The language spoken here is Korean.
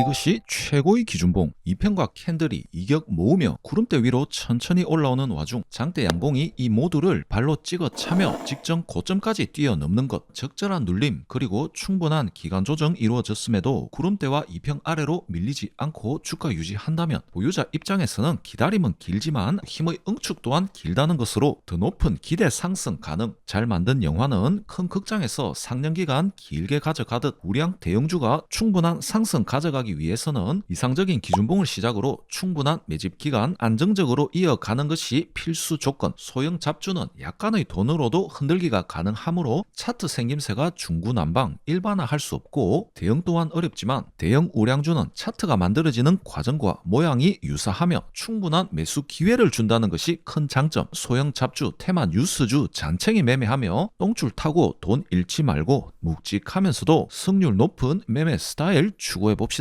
이것이 최고의 기준봉 2편과 캔들이 이격 모으며 구름대 위로 천천히 올라오는 와중 장대 양봉이 이 모두를 발로 찍어 차며 직전 고점까지 뛰어넘는 것 적절한 눌림 그리고 충분한 기간 조정 이루어졌음에도 구름대와 2편 아래로 밀리지 않고 주가 유지한다면 보유자 입장에서는 기다림은 길지만 힘의 응축 또한 길다는 것으로 더 높은 기대 상승 가능. 잘 만든 영화는 큰 극장에서 상영 기간 길게 가져가듯 우량 대형주가 충분한 상승 가져가 기 위해서는 이상적인 기준봉을 시작으로 충분한 매집 기간 안정적으로 이어가는 것이 필수 조건. 소형 잡주는 약간의 돈으로도 흔들기가 가능하므로 차트 생김새가 중구난방 일반화할 수 없고 대형 또한 어렵지만 대형 우량주는 차트가 만들어지는 과정과 모양이 유사하며 충분한 매수 기회를 준다는 것이 큰 장점. 소형 잡주, 테마 뉴스주 잔챙이 매매하며 똥줄 타고 돈 잃지 말고 묵직하면서도 승률 높은 매매 스타일 추구해 봅시다.